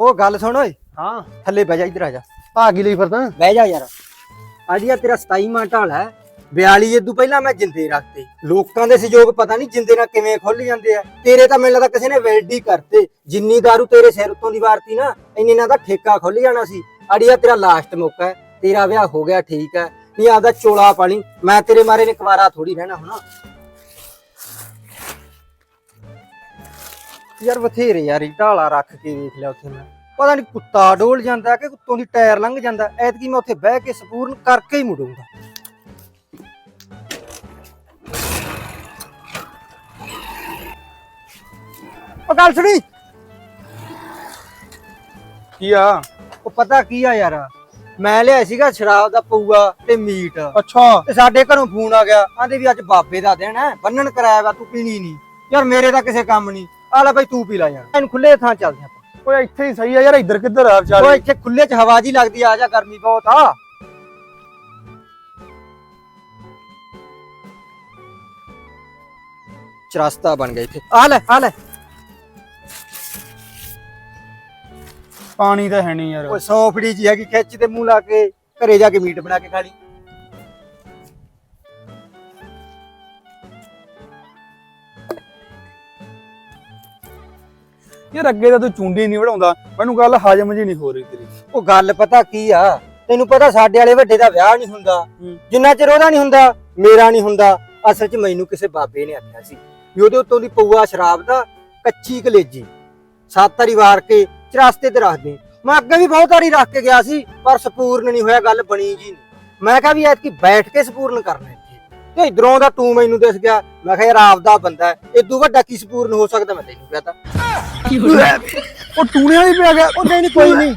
ਉਹ ਗੱਲ ਸੁਣ ਓਏ। ਹਾਂ। ਥੱਲੇ ਬਹਿ ਜਾ ਇੱਧਰ ਆ ਜਾ। ਭਾਗੀ ਲਈ ਫਿਰ ਤਾਂ ਬਹਿ ਜਾ ਯਾਰ। ਅੱਜ ਆ ਤੇਰਾ 27ਵਾਂ ਢਾਲ ਹੈ। 42 ਇਦੋਂ ਪਹਿਲਾਂ ਮੈਂ ਜਿੰਦੇ ਰੱਖਤੇ। ਲੋਕਾਂ ਦੇ ਸਹਿਯੋਗ ਪਤਾ ਨਹੀਂ ਜਿੰਦੇ ਨਾਲ ਕਿਵੇਂ ਖੁੱਲ ਜਾਂਦੇ ਆ। ਤੇਰੇ ਤਾਂ ਮੈਨੂੰ ਲੱਗਦਾ ਕਿਸੇ ਨੇ ਵੈਲਡ ਕਰਤੇ। ਜਿੰਨੀ ਦਾਰੂ ਤੇਰੇ ਸਿਰ ਉੱਤੋਂ ਦੀ ਵਾਰਤੀ ਨਾ ਇੰਨੇ ਨਾਲ ਦਾ ਠੇਕਾ ਖੁੱਲ ਜਾਣਾ ਸੀ। ਅੜੀਆ ਤੇਰਾ ਲਾਸਟ ਮੌਕਾ ਹੈ। ਤੇਰਾ ਵਿਆਹ ਹੋ ਗਿਆ ਠੀਕ ਹੈ। ਨਹੀਂ ਆਦਾ ਚੋਲਾ ਪਾਣੀ ਮੈਂ ਤੇਰੇ ਮਾਰੇ ਨੇ ਕੁਵਾਰਾ ਥੋੜੀ ਰਹਿਣਾ ਹੁਣ। ਯਾਰ ਬਥੇਰੇ ਯਾਰ ਢਾਲਾ ਰੱਖ ਕੇ ਵੇਖ ਲਿਆ ਉੱਥੇ ਮੈਂ। ਪਤਾ ਨਹੀਂ ਕੁੱਤਾ ਡੋਲ ਜਾਂਦਾ ਕਿ ਕੁੱਤੋਂ ਦੀ ਟਾਇਰ ਲੰਘ ਜਾਂਦਾ। ਐਤਕੀ ਮੈਂ ਉੱਥੇ ਬਹਿ ਕੇ ਸਪੂਰਨ ਕਰਕੇ ਹੀ ਮੁੜੂੰਗਾ। ਉਹ ਗੱਲ ਸੁਣੀ? ਕੀ ਆ? ਉਹ ਪਤਾ ਕੀ ਆ ਯਾਰ ਮੈਂ ਲਿਆ ਸੀਗਾ ਸ਼ਰਾਬ ਦਾ ਪਊਆ ਤੇ ਮੀਟ। ਅੱਛਾ। ਤੇ ਸਾਡੇ ਘਰੋਂ ਫੋਨ ਆ ਗਿਆ ਆਂਦੇ ਵੀ ਅੱਜ ਬਾਬੇ ਦਾ ਦਿਨ ਹੈ ਬੰਨਣ ਕਰਾਇਆ ਵਾ ਤੂੰ ਪੀਣੀ ਨਹੀਂ ਯਾਰ ਮੇਰੇ ਤਾਂ ਕਿਸੇ ਕੰਮ ਨਹੀਂ ਆ ਲੈ ਬਈ ਤੂੰ ਪੀ ਲੈ ਯਾਰ। ਇਹਨੂੰ ਖੁੱਲੇ ਥਾਂ ਚੱਲਦੇ ਆਪਾਂ ਓਏ ਇੱਥੇ ਹੀ ਸਹੀ ਆ ਯਾਰ ਇੱਧਰ ਕਿੱਧਰ ਆ ਓਏ ਵਿਚਾਰੇ ਇੱਥੇ ਖੁੱਲੇ ਚ ਹਵਾ ਜੀ ਲੱਗਦੀ ਆ ਜਾ ਗਰਮੀ ਬਹੁਤ ਆ। ਚਰਸਤਾ ਬਣ ਗਿਆ ਇੱਥੇ। ਆ ਲੈ ਆ ਲੈ। ਪਾਣੀ ਤਾਂ ਹੈ ਨਹੀਂ ਯਾਰ। ਓਏ ਸੌਂਫੜੀ ਜੀ ਹੈਗੀ ਖਿੱਚ ਤੇ ਮੂੰਹ ਲਾ ਕੇ ਘਰੇ ਜਾ ਕੇ ਮੀਟ ਬਣਾ ਕੇ ਖਾ ਲਈ। ਯਾਰ ਅੱਗੇ ਤਾਂ ਤੂੰ ਚੁੰਡੀ ਨਹੀਂ ਵੜਾਉਂਦਾ ਮੈਨੂੰ ਗੱਲ ਹਜਮ ਜੀ ਨਹੀਂ ਹੋ ਰਹੀ ਤੇਰੀ। ਉਹ ਗੱਲ ਪਤਾ ਕੀ ਆ? ਤੈਨੂੰ ਪਤਾ ਸਾਡੇ ਵਾਲੇ ਵੱਡੇ ਦਾ ਵਿਆਹ ਨਹੀਂ ਹੁੰਦਾ। ਜਿੰਨਾ ਚਿਰ ਉਹਦਾ ਨਹੀਂ ਹੁੰਦਾ ਮੇਰਾ ਨਹੀਂ ਹੁੰਦਾ। ਅਸਲ 'ਚ ਮੈਨੂੰ ਕਿਸੇ ਬਾਬੇ ਨੇ ਆਖਿਆ ਸੀ ਵੀ ਉਹਦੇ ਉੱਤੋਂ ਦੀ ਪਊਆ ਸ਼ਰਾਬ ਦਾ ਕੱਚੀ ਕਲੇਜੀ। ਸੱਤ ਵਾਰੀ ਵਾਰ ਕੇ ਚਰਸਤੇ ਤੇ ਰੱਖ ਦੇ ਮੈਂ ਅੱਗੇ ਵੀ ਬਹੁਤ ਵਾਰੀ ਰੱਖ ਕੇ ਗਿਆ ਸੀ ਪਰ ਸਪੂਰਨ ਨਹੀਂ ਹੋਇਆ ਗੱਲ ਬਣੀ ਜੀ ਮੈਂ ਕਿਹਾ ਵੀ ਐਤਕੀ ਬੈਠ ਕੇ ਸਪੂਰਨ ਕਰਨਾ ਤੇ ਇਧਰੋਂ ਦਾ ਤੂੰ ਮੈਨੂੰ ਦਿਸ ਗਿਆ। ਮੈਂ ਕਿਹਾ ਯਾਰ ਆਪਦਾ ਬੰਦਾ ਹੈ। ਇਦੋਂ ਵੱਡਾ ਕੀ ਸਪੂਰਨ ਹੋ ਸਕਦਾ ਮੈਂ ਤੈਨੂੰ ਕਹਤਾ ਉਹ ਟੂਣਿਆਂ ਵੀ ਪਿਆ ਗਿਆ। ਉਹ ਨਹੀਂ ਨਹੀਂ ਕੋਈ ਨਹੀਂ।